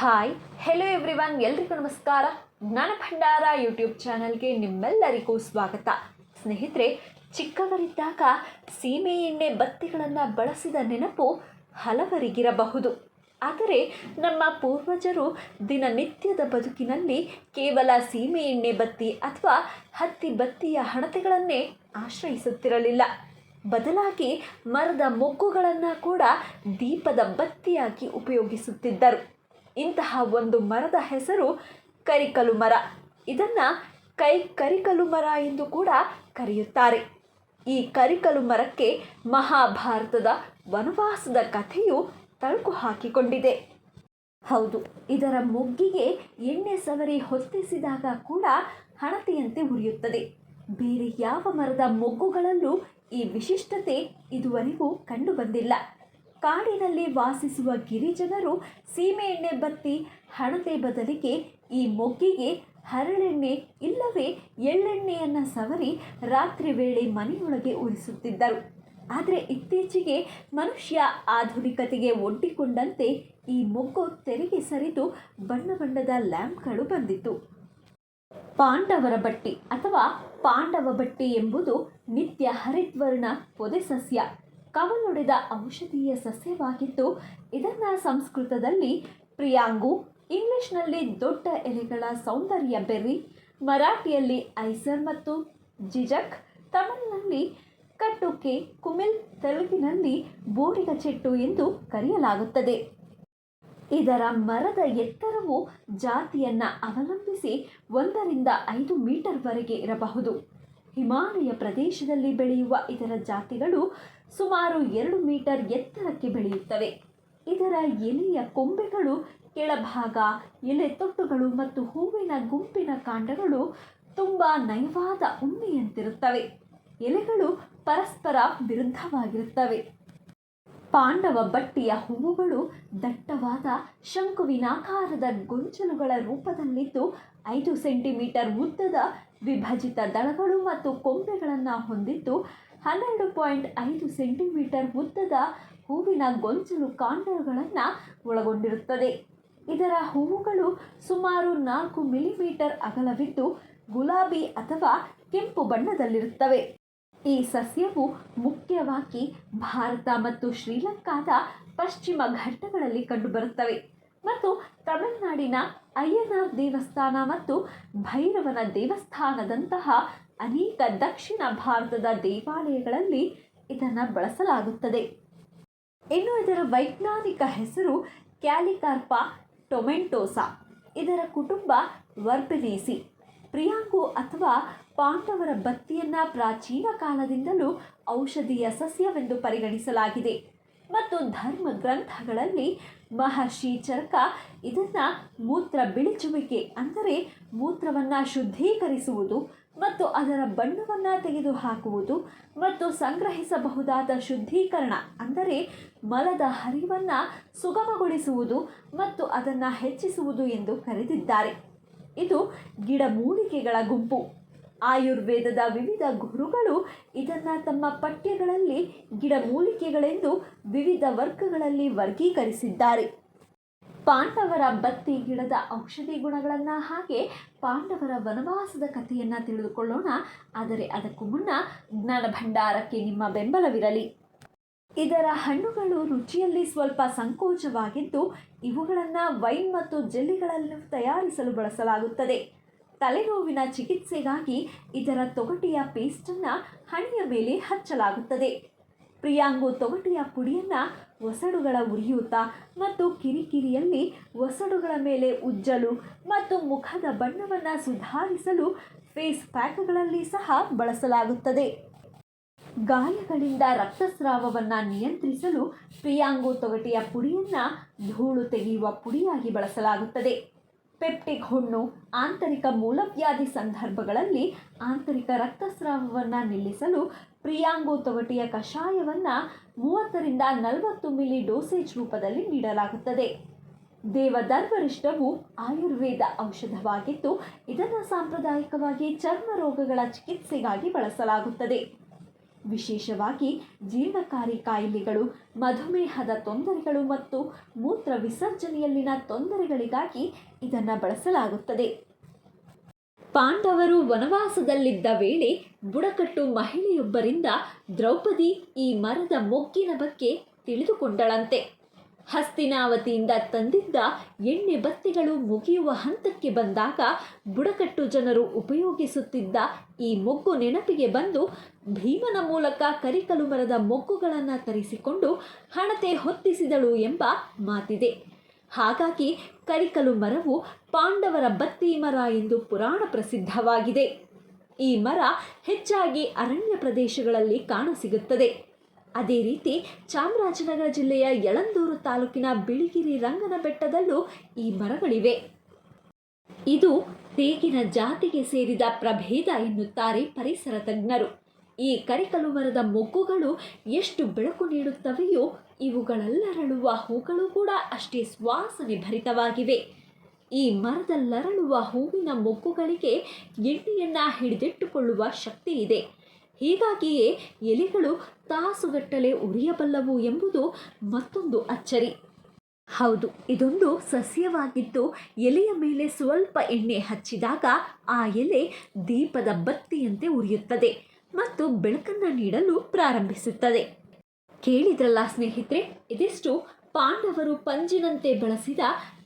Hi hello everyone ಎಲ್ರಿಗೂ ನಮಸ್ಕಾರ. ಜ್ಞಾನ ಭಂಡಾರ ಯೂಟ್ಯೂಬ್ ಚಾನಲ್ಗೆ ನಿಮ್ಮೆಲ್ಲರಿಗೂ ಸ್ವಾಗತ. ಸ್ನೇಹಿತರೆ, ಚಿಕ್ಕವರಿದ್ದಾಗ ಸೀಮೆ ಎಣ್ಣೆ ಬತ್ತಿಗಳನ್ನು ಬಳಸಿದ ನೆನಪು ಹಲವರಿಗಿರಬಹುದು. ಆದರೆ ನಮ್ಮ ಪೂರ್ವಜರು ದಿನನಿತ್ಯದ ಬದುಕಿನಲ್ಲಿ ಕೇವಲ ಸೀಮೆ ಎಣ್ಣೆ ಬತ್ತಿ ಅಥವಾ ಹತ್ತಿ ಬತ್ತಿಯ ಹಣತೆಗಳನ್ನೇ ಆಶ್ರಯಿಸುತ್ತಿರಲಿಲ್ಲ. ಬದಲಾಗಿ ಮರದ ಮೊಗ್ಗುಗಳನ್ನು ಕೂಡ ದೀಪದ ಬತ್ತಿಯಾಗಿ ಉಪಯೋಗಿಸುತ್ತಿದ್ದರು. ಇಂತಹ ಒಂದು ಮರದ ಹೆಸರು ಕರಿಕಲು ಮರ. ಇದನ್ನು ಕೈ ಕರಿಕಲು ಮರ ಎಂದು ಕೂಡ ಕರೆಯುತ್ತಾರೆ. ಈ ಕರಿಕಲು ಮರಕ್ಕೆ ಮಹಾಭಾರತದ ವನವಾಸದ ಕಥೆಯು ತಳುಕು ಹಾಕಿಕೊಂಡಿದೆ. ಹೌದು, ಇದರ ಮೊಗ್ಗಿಗೆ ಎಣ್ಣೆ ಸವರಿ ಹೊತ್ತಿಸಿದಾಗ ಕೂಡ ಹಣತೆಯಂತೆ ಉರಿಯುತ್ತದೆ. ಬೇರೆ ಯಾವ ಮರದ ಮೊಗ್ಗುಗಳಲ್ಲೂ ಈ ವಿಶಿಷ್ಟತೆ ಇದುವರೆಗೂ ಕಂಡುಬಂದಿಲ್ಲ. ಕಾಡಿನಲ್ಲಿ ವಾಸಿಸುವ ಗಿರಿಜನರು ಸೀಮೆಎಣ್ಣೆ ಬತ್ತಿ, ಹಣತೆ ಬದಲಿಗೆ ಈ ಮೊಗ್ಗಿಗೆ ಹರಳೆಣ್ಣೆ ಇಲ್ಲವೇ ಎಳ್ಳೆಣ್ಣೆಯನ್ನು ಸವರಿ ರಾತ್ರಿ ವೇಳೆ ಮನೆಯೊಳಗೆ ಉರಿಸುತ್ತಿದ್ದರು ಆದರೆ ಇತ್ತೀಚೆಗೆ ಮನುಷ್ಯ ಆಧುನಿಕತೆಗೆ ಒಡ್ಡಿಕೊಂಡಂತೆ ಈ ಮೊಗ್ಗು ತೆರೆಗೆ ಸರಿದು ಬಣ್ಣ ಬಣ್ಣದ ಲ್ಯಾಂಪ್ಗಳು ಬಂದಿತು ಪಾಂಡವರ ಬಟ್ಟಿ ಅಥವಾ ಪಾಂಡವ ಬಟ್ಟಿ ಎಂಬುದು ನಿತ್ಯ ಹರಿದ್ವರ್ಣ ಪೊದೆ ಸಸ್ಯ. ಕವಲೊಡೆದ ಔಷಧೀಯ ಸಸ್ಯವಾಗಿದ್ದು, ಇದನ್ನು ಸಂಸ್ಕೃತದಲ್ಲಿ ಪ್ರಿಯಾಂಗು, ಇಂಗ್ಲಿಷ್ನಲ್ಲಿ ದೊಡ್ಡ ಎಲೆಗಳ ಸೌಂದರ್ಯ ಬೆರ್ರಿ, ಮರಾಠಿಯಲ್ಲಿ ಐಸರ್ ಮತ್ತು ಜಿಜಕ್, ತಮಿಳಿನಲ್ಲಿ ಕಟ್ಟುಕೆ, ಕುಮಿಲ್ ತೆಲುಗಿನಲ್ಲಿ ಬೋಡಿಗ ಚೆಟ್ಟು ಎಂದು ಕರೆಯಲಾಗುತ್ತದೆ. ಇದರ ಮರದ ಎತ್ತರವು ಜಾತಿಯನ್ನ ಅವಲಂಬಿಸಿ ಒಂದರಿಂದ ಐದು ಮೀಟರ್ವರೆಗೆ ಇರಬಹುದು. ಹಿಮಾಲಯ ಪ್ರದೇಶದಲ್ಲಿ ಬೆಳೆಯುವ ಇದರ ಜಾತಿಗಳು ಸುಮಾರು ಎರಡು ಮೀಟರ್ ಎತ್ತರಕ್ಕೆ ಬೆಳೆಯುತ್ತವೆ. ಇದರ ಎಲೆಯ ಕೊಂಬೆಗಳು, ಕೆಳಭಾಗ ಎಲೆ ತೊಟ್ಟುಗಳು ಮತ್ತು ಹೂವಿನ ಗುಂಪಿನ ಕಾಂಡಗಳು ತುಂಬ ನಯವಾದ ಉಣ್ಣೆಯಂತಿರುತ್ತವೆ. ಎಲೆಗಳು ಪರಸ್ಪರ ವಿರುದ್ಧವಾಗಿರುತ್ತವೆ. ಪಾಂಡವ ಬಟ್ಟೆಯ ಹೂವುಗಳು ದಟ್ಟವಾದ ಶಂಕುವಿನಾಕಾರದ ಗೊಂಚಲುಗಳ ರೂಪದಲ್ಲಿದ್ದು ಐದು ಸೆಂಟಿಮೀಟರ್ ಉದ್ದದ ವಿಭಜಿತ ದಳಗಳು ಮತ್ತು ಕೊಂಬೆಗಳನ್ನು ಹೊಂದಿದ್ದು ಹನ್ನೆರಡು ಪಾಯಿಂಟ್ ಐದು ಸೆಂಟಿಮೀಟರ್ ಉದ್ದದ ಹೂವಿನ ಗೊಂಚಲು ಕಾಂಡಗಳನ್ನು ಒಳಗೊಂಡಿರುತ್ತದೆ. ಇದರ ಹೂವುಗಳು ಸುಮಾರು ನಾಲ್ಕು ಮಿಲಿಮೀಟರ್ ಅಗಲವಿದ್ದು ಗುಲಾಬಿ ಅಥವಾ ಕೆಂಪು ಬಣ್ಣದಲ್ಲಿರುತ್ತವೆ. ಈ ಸಸ್ಯವು ಮುಖ್ಯವಾಗಿ ಭಾರತ ಮತ್ತು ಶ್ರೀಲಂಕಾದ ಪಶ್ಚಿಮ ಘಟ್ಟಗಳಲ್ಲಿ ಕಂಡುಬರುತ್ತವೆ ಮತ್ತು ತಮಿಳುನಾಡಿನ ಅಯ್ಯನಾರ್ ದೇವಸ್ಥಾನ ಮತ್ತು ಭೈರವನ ದೇವಸ್ಥಾನದಂತಹ ಅನೇಕ ದಕ್ಷಿಣ ಭಾರತದ ದೇವಾಲಯಗಳಲ್ಲಿ ಇದನ್ನು ಬಳಸಲಾಗುತ್ತದೆ. ಇನ್ನು ಇದರ ವೈಜ್ಞಾನಿಕ ಹೆಸರು ಕ್ಯಾಲಿಕಾರ್ಪ ಟೊಮೆಂಟೋಸಾ. ಇದರ ಕುಟುಂಬ ವರ್ಬನೇಸಿ. ಪ್ರಿಯಾಂಗು ಅಥವಾ ಪಾಂಡವರ ಬತ್ತಿಯನ್ನು ಪ್ರಾಚೀನ ಕಾಲದಿಂದಲೂ ಔಷಧೀಯ ಸಸ್ಯವೆಂದು ಪರಿಗಣಿಸಲಾಗಿದೆ. ಮತ್ತು ಧರ್ಮ ಗ್ರಂಥಗಳಲ್ಲಿ ಮಹರ್ಷಿ ಚರಕ ಇದನ್ನು ಮೂತ್ರ ಬಿಳಿಚುವಿಕೆ ಅಂದರೆ ಮೂತ್ರವನ್ನು ಶುದ್ಧೀಕರಿಸುವುದು ಮತ್ತು ಅದರ ಬಣ್ಣವನ್ನು ತೆಗೆದುಹಾಕುವುದು ಮತ್ತು ಸಂಗ್ರಹಿಸಬಹುದಾದ ಶುದ್ಧೀಕರಣ ಅಂದರೆ ಮಲದ ಹರಿವನ್ನು ಸುಗಮಗೊಳಿಸುವುದು ಮತ್ತು ಅದನ್ನು ಹೆಚ್ಚಿಸುವುದು ಎಂದು ಕರೆದಿದ್ದಾರೆ. ಇದು ಗಿಡಮೂಲಿಕೆಗಳ ಗುಂಪು. ಆಯುರ್ವೇದದ ವಿವಿಧ ಗುರುಗಳು ಇದನ್ನು ತಮ್ಮ ಪಠ್ಯಗಳಲ್ಲಿ ಗಿಡಮೂಲಿಕೆಗಳೆಂದು ವಿವಿಧ ವರ್ಗಗಳಲ್ಲಿ ವರ್ಗೀಕರಿಸಿದ್ದಾರೆ. ಪಾಂಡವರ ಬತ್ತಿ ಗಿಡದ ಔಷಧಿ ಗುಣಗಳನ್ನು ಹಾಗೆ ಪಾಂಡವರ ವನವಾಸದ ಕಥೆಯನ್ನು ತಿಳಿದುಕೊಳ್ಳೋಣ. ಆದರೆ ಅದಕ್ಕೂ ಮುನ್ನ ಜ್ಞಾನ ಭಂಡಾರಕ್ಕೆ ನಿಮ್ಮ ಬೆಂಬಲವಿರಲಿ. ಇದರ ಹಣ್ಣುಗಳು ರುಚಿಯಲ್ಲಿ ಸ್ವಲ್ಪ ಸಂಕೋಚವಾಗಿದ್ದು ಇವುಗಳನ್ನು ವೈನ್ ಮತ್ತು ಜೆಲ್ಲಿಗಳನ್ನು ತಯಾರಿಸಲು ಬಳಸಲಾಗುತ್ತದೆ. ತಲೆನೋವಿನ ಚಿಕಿತ್ಸೆಗಾಗಿ ಇದರ ತೊಗಟೆಯ ಪೇಸ್ಟನ್ನು ಹಣೆಯ ಮೇಲೆ ಹಚ್ಚಲಾಗುತ್ತದೆ. ಪ್ರಿಯಾಂಗು ತೊಗಟೆಯ ಪುಡಿಯನ್ನು ಒಸಡುಗಳ ಉರಿಯೂತ ಮತ್ತು ಕಿರಿಕಿರಿಯಲ್ಲಿ ಒಸಡುಗಳ ಮೇಲೆ ಉಜ್ಜಲು ಮತ್ತು ಮುಖದ ಬಣ್ಣವನ್ನು ಸುಧಾರಿಸಲು ಫೇಸ್ ಪ್ಯಾಕ್ಗಳಲ್ಲಿ ಸಹ ಬಳಸಲಾಗುತ್ತದೆ. ಗಾಯಗಳಿಂದ ರಕ್ತಸ್ರಾವವನ್ನು ನಿಯಂತ್ರಿಸಲು ಪ್ರಿಯಾಂಗು ತೊಗಟೆಯ ಪುಡಿಯನ್ನು ಧೂಳು ತೆಗೆಯುವ ಪುಡಿಯಾಗಿ ಬಳಸಲಾಗುತ್ತದೆ. ಪೆಪ್ಟಿಕ್ ಹುಣ್ಣು, ಆಂತರಿಕ ಮೂಲವ್ಯಾಧಿ ಸಂದರ್ಭಗಳಲ್ಲಿ ಆಂತರಿಕ ರಕ್ತಸ್ರಾವವನ್ನು ನಿಲ್ಲಿಸಲು ಪ್ರಿಯಾಂಗು ತೊಗಟೆಯ ಕಷಾಯವನ್ನು ಮೂವತ್ತರಿಂದ ನಲವತ್ತು ಮಿಲಿ ಡೋಸೇಜ್ ರೂಪದಲ್ಲಿ ನೀಡಲಾಗುತ್ತದೆ. ದೇವದರ್ವರಿಷ್ಟವು ಆಯುರ್ವೇದ ಔಷಧವಾಗಿದ್ದು, ಇದನ್ನು ಸಾಂಪ್ರದಾಯಿಕವಾಗಿ ಚರ್ಮ ರೋಗಗಳ ಚಿಕಿತ್ಸೆಗಾಗಿ ಬಳಸಲಾಗುತ್ತದೆ. ವಿಶೇಷವಾಗಿ ಜೀರ್ಣಕಾರಿ ಕಾಯಿಲೆಗಳು, ಮಧುಮೇಹದ ತೊಂದರೆಗಳು ಮತ್ತು ಮೂತ್ರ ವಿಸರ್ಜನೆಯಲ್ಲಿನ ತೊಂದರೆಗಳಿಗಾಗಿ ಇದನ್ನು ಬಳಸಲಾಗುತ್ತದೆ. ಪಾಂಡವರು ವನವಾಸದಲ್ಲಿದ್ದ ವೇಳೆ ಬುಡಕಟ್ಟು ಮಹಿಳೆಯೊಬ್ಬರಿಂದ ದ್ರೌಪದಿ ಈ ಮರದ ಮೊಗ್ಗಿನ ಬಗ್ಗೆ ತಿಳಿದುಕೊಂಡಳಂತೆ. ಹಸ್ತಿನಾವತಿಯಿಂದ ತಂದಿದ್ದ ಎಣ್ಣೆ ಬತ್ತಿಗಳು ಮುಗಿಯುವ ಹಂತಕ್ಕೆ ಬಂದಾಗ ಬುಡಕಟ್ಟು ಜನರು ಉಪಯೋಗಿಸುತ್ತಿದ್ದ ಈ ಮೊಗ್ಗು ನೆನಪಿಗೆ ಬಂದು ಭೀಮನ ಮೂಲಕ ಕರಿಕಲು ಮರದ ಮೊಗ್ಗುಗಳನ್ನು ತರಿಸಿಕೊಂಡು ಹಣತೆ ಹೊತ್ತಿಸಿದಳು ಎಂಬ ಮಾತಿದೆ. ಹಾಗಾಗಿ ಕರಿಕಲು ಮರವು ಪಾಂಡವರ ಬತ್ತಿ ಮರ ಎಂದು ಪುರಾಣ ಪ್ರಸಿದ್ಧವಾಗಿದೆ. ಈ ಮರ ಹೆಚ್ಚಾಗಿ ಅರಣ್ಯ ಪ್ರದೇಶಗಳಲ್ಲಿ ಕಾಣಸಿಗುತ್ತದೆ. ಅದೇ ರೀತಿ ಚಾಮರಾಜನಗರ ಜಿಲ್ಲೆಯ ಯಳಂದೂರು ತಾಲೂಕಿನ ಬಿಳಿಗಿರಿ ರಂಗನ ಬೆಟ್ಟದಲ್ಲೂ ಈ ಮರಗಳಿವೆ. ಇದು ತೇಗಿನ ಜಾತಿಗೆ ಸೇರಿದ ಪ್ರಭೇದ ಎನ್ನುತ್ತಾರೆ ಪರಿಸರ ತಜ್ಞರು. ಈ ಕರಿಕಲು ಮರದ ಮೊಗ್ಗುಗಳು ಎಷ್ಟು ಬೆಳಕು ನೀಡುತ್ತವೆಯೋ ಇವುಗಳಲ್ಲರಳುವ ಹೂಗಳು ಕೂಡ ಅಷ್ಟೇ ಸುವಾಸನೆ ಭರಿತವಾಗಿವೆ. ಈ ಮರದಲ್ಲರಳುವ ಹೂವಿನ ಮೊಗ್ಗುಗಳಿಗೆ ಎಣ್ಣೆಯನ್ನು ಹಿಡಿದಿಟ್ಟುಕೊಳ್ಳುವ ಶಕ್ತಿ ಇದೆ ಹೀಗಾಗಿಯೇ ಎಲೆಗಳು ತಾಸುಗಟ್ಟಲೆ ಉರಿಯಬಲ್ಲವು ಎಂಬುದು ಮತ್ತೊಂದು ಅಚ್ಚರಿ. ಹೌದು, ಇದೊಂದು ಸಸ್ಯವಾಗಿದ್ದು ಎಲೆಯ ಮೇಲೆ ಸ್ವಲ್ಪ ಎಣ್ಣೆ ಹಚ್ಚಿದಾಗ ಆ ಎಲೆ ದೀಪದ ಬತ್ತಿಯಂತೆ ಉರಿಯುತ್ತದೆ ಮತ್ತು ಬೆಳಕನ್ನು ನೀಡಲು ಪ್ರಾರಂಭಿಸುತ್ತದೆ. ಕೇಳಿದ್ರಲ್ಲ ಸ್ನೇಹಿತರೆ, ಇದಿಷ್ಟು ಪಾಂಡವರು ಪಂಜಿನಂತೆ ಬಳಸಿದ